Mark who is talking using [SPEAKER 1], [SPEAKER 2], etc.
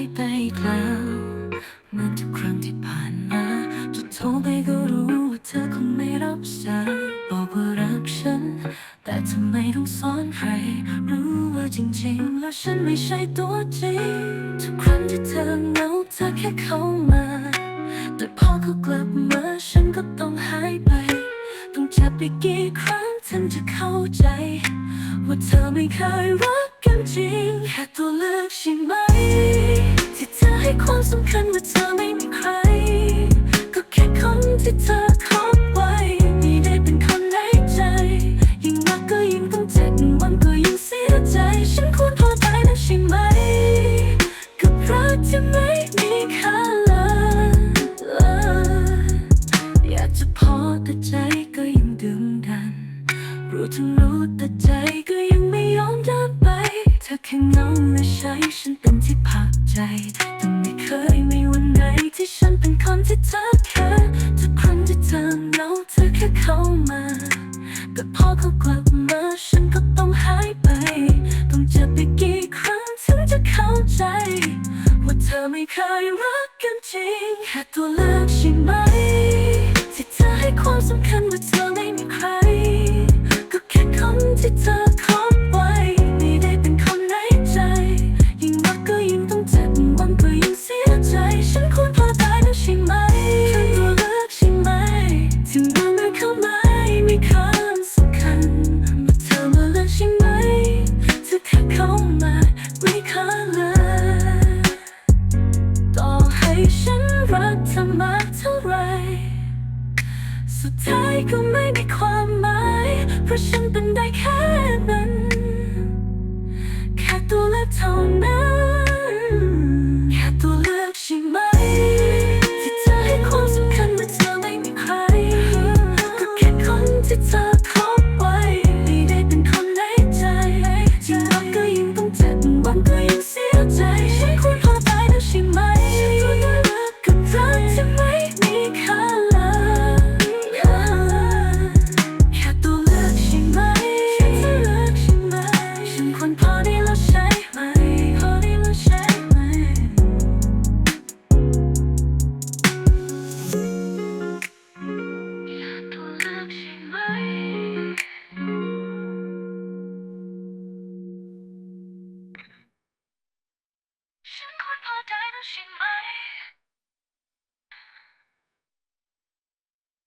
[SPEAKER 1] ายไปแล้วเหมือนทุกครั้งที่ผ่านมาจะโทรไปก็รู้ว่าเธอคงไม่รับสายบอกว่ารักฉัน แต่ทำไมต้องซ่อนใคร รู้ว่าจริงๆ แล้วฉันไม่ใช่ตัวจริง ทุกครั้งที่เธอเหงาเธอแค่เข้ามา แต่พอเขากลับมาฉันก็ต้องหายไป ต้องเจ็บไปกกี่ครั้งถึงจะเข้าใจ ว่าเธอไม่เคยรักกันจริง แค่ตัวเลือกใช่ไหม ความสำคัญว่าเธอไม่มีใคร ก็แค่คนที่เธอคบไว้ไม่ได้เป็นคนในใจ ยิ่งรักก็ยิ่งต้องเจ็บวันก็ยิ่งเสียใจ ฉันควรพอใจนะใช่ไหม กับรักที่ไม่มีค่าเลยอยากจะพอแต่ใจ มา แต่พอเขากลับมา ฉันก็ต้องหายไป ต้องเจอไปกี่ครั้งถึงจะเข้าใจ ว่าเธอไม่เคยรักกันจริง แค่ตัวเลือกใช่ไหม ท้ายก็ไม่มีความหมายเพราะฉันเป็น apple dino shimai.